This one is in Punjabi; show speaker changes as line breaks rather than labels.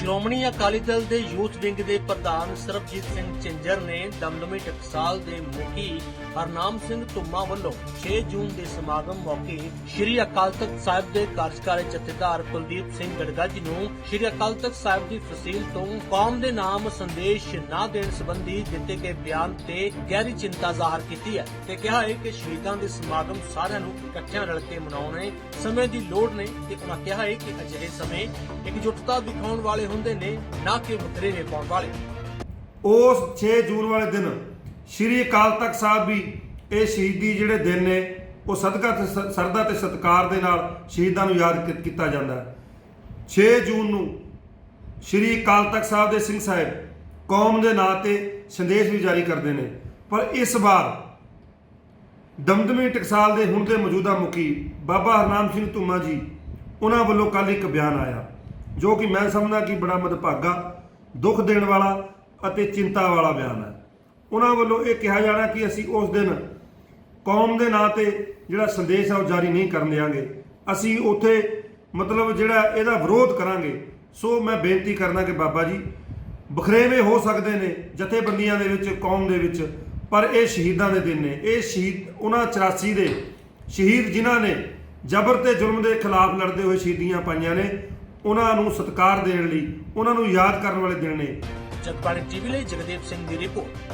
ਸ਼੍ਰੋਮਣੀ ਅਕਾਲੀ ਦਲ ਦੇ ਯੂਥ ਵਿੰਗ ਦੇ ਪ੍ਰਧਾਨ ਸਰਬਜੀਤ ਸਿੰਘ ਚਿੰਜਰ ਨੇ ਦਮਦਮੀ ਟਕਸਾਲ ਦੇ ਮੁਖੀ ਹਰਨਾਮ ਸਿੰਘ ਧੁੰਮਾ ਵੱਲੋਂ 6 ਜੂਨ ਦੇ ਸਮਾਗਮ ਮੌਕੇ ਸ਼੍ਰੀ ਅਕਾਲ ਤਖਤ ਸਾਹਿਬ ਦੇ ਕਾਰਜਕਾਰੀ ਜਥੇਦਾਰ ਕੁਲਦੀਪ ਸਿੰਘ ਗੜਗੱਜ ਨੂੰ ਸ਼੍ਰੀ ਅਕਾਲ ਤਖਤ ਸਾਹਿਬ ਦੀ ਫਸੀਲ ਤੋਂ ਕੌਮ ਦੇ ਨਾਮ ਸੰਦੇਸ਼ ਨਾ ਦੇਣ ਸੰਬੰਧੀ ਦਿੱਤੇ ਗਏ ਬਿਆਨ ਤੇ ਗਹਿਰੀ ਚਿੰਤਾ ਜ਼ਾਹਰ ਕੀਤੀ ਹੈ ਤੇ ਕਿਹਾ ਹੈ ਕਿ ਸ਼ਹੀਦਾਂ ਦੇ ਸਮਾਗਮ ਸਾਰਿਆਂ ਨੂੰ ਇਕੱਠਿਆਂ ਰਲ ਕੇ ਮਨਾਉਣੇ ਸਮੇਂ ਦੀ ਲੋੜ ਨੇ ਤੇ ਉਹਨਾਂ ਕਿਹਾ ਹੈ ਕਿ ਅਜਿਹੇ ਸਮੇਂ ਇਕਜੁੱਟਤਾ ਦਿਖਾਉਣ ਵਾਲੇ ਹੁੰਦੇ ਨੇ, ਨਾ ਕਿ ਵਖਰੇਵੇਂ ਪਾਉਣ ਵਾਲੇ।
ਉਸ 6 ਜੂਨ ਵਾਲੇ ਦਿਨ ਸ਼੍ਰੀ ਅਕਾਲ ਤਖਤ ਸਾਹਿਬ ਵੀ ਇਹ ਸ਼ਹੀਦੀ ਜਿਹੜੇ ਦਿਨ ਨੇ, ਉਹ ਸਦਕਾ ਤੇ ਸਰਦਾ ਤੇ ਸਤਿਕਾਰ ਦੇ ਨਾਲ ਸ਼ਹੀਦਾਂ ਨੂੰ ਯਾਦ ਕੀਤਾ ਜਾਂਦਾ ਹੈ। 6 ਜੂਨ ਨੂੰ ਸ਼੍ਰੀ ਅਕਾਲ ਤਖਤ ਸਾਹਿਬ ਦੇ ਸਿੰਘ ਸਾਹਿਬ ਕੌਮ ਦੇ ਨਾਂ ਤੇ ਸੰਦੇਸ਼ ਵੀ ਜਾਰੀ ਕਰਦੇ ਨੇ। ਪਰ ਇਸ ਵਾਰ ਦਮਦਮੀ ਟਕਸਾਲ ਦੇ ਹੁਣ ਦੇ ਮੌਜੂਦਾ ਮੁਖੀ ਬਾਬਾ ਹਰਨਾਮ ਸਿੰਘ ਧੁੰਮਾ ਜੀ, ਉਹਨਾਂ ਵੱਲੋਂ ਕੱਲ ਇੱਕ ਬਿਆਨ ਆਇਆ। ਜੋ ਕਿ ਮੈਂ ਸਮਝਦਾ ਕਿ ਬੜਾ ਮਦਭਾਗਾ, ਦੁੱਖ ਦੇਣ ਵਾਲਾ ਅਤੇ ਚਿੰਤਾ ਵਾਲਾ ਬਿਆਨ ਹੈ। ਉਹਨਾਂ ਵੱਲੋਂ ਇਹ ਕਿਹਾ ਜਾਣਾ ਕਿ ਅਸੀਂ ਉਸ ਦਿਨ ਕੌਮ ਦੇ ਨਾਂ ਤੇ ਜਿਹੜਾ ਸੰਦੇਸ਼ ਹੈ ਉਹ ਜਾਰੀ ਨਹੀਂ ਕਰਨ ਦਿਆਂਗੇ। ਅਸੀਂ ਉੱਥੇ ਮਤਲਬ ਜਿਹੜਾ ਇਹਦਾ ਵਿਰੋਧ ਕਰਾਂਗੇ। ਸੋ ਮੈਂ ਬੇਨਤੀ ਕਰਨਾ ਕਿ ਬਾਬਾ ਜੀ, ਬਖਰੇਵੇਂ ਹੋ ਸਕਦੇ ਨੇ ਜਥੇਬੰਦੀਆਂ ਦੇ ਵਿੱਚ, ਕੌਮ ਦੇ ਵਿੱਚ, ਪਰ ਇਹ ਸ਼ਹੀਦਾਂ ਦੇ ਦਿਨ ਨੇ। ਇਹ ਸ਼ਹੀਦ ਉਹਨਾਂ 84 ਦੇ ਸ਼ਹੀਦ ਜਿਨ੍ਹਾਂ ਨੇ ਜ਼ਬਰ ਤੇ ਜ਼ੁਲਮ ਦੇ ਖਿਲਾਫ ਲੜਦੇ ਹੋਏ ਸ਼ਹੀਦੀਆਂ ਪਾਈਆਂ ਨੇ। ਉਹਨਾਂ ਨੂੰ ਸਤਿਕਾਰ ਦੇਣ ਲਈ, ਉਹਨਾਂ ਨੂੰ ਯਾਦ ਕਰਨ ਵਾਲੇ ਦਿਨ ਨੇ।
ਜਗਬਾਣੀ ਟੀਵੀ ਲਈ ਜਗਦੀਪ ਸਿੰਘ ਦੀ ਰਿਪੋਰਟ।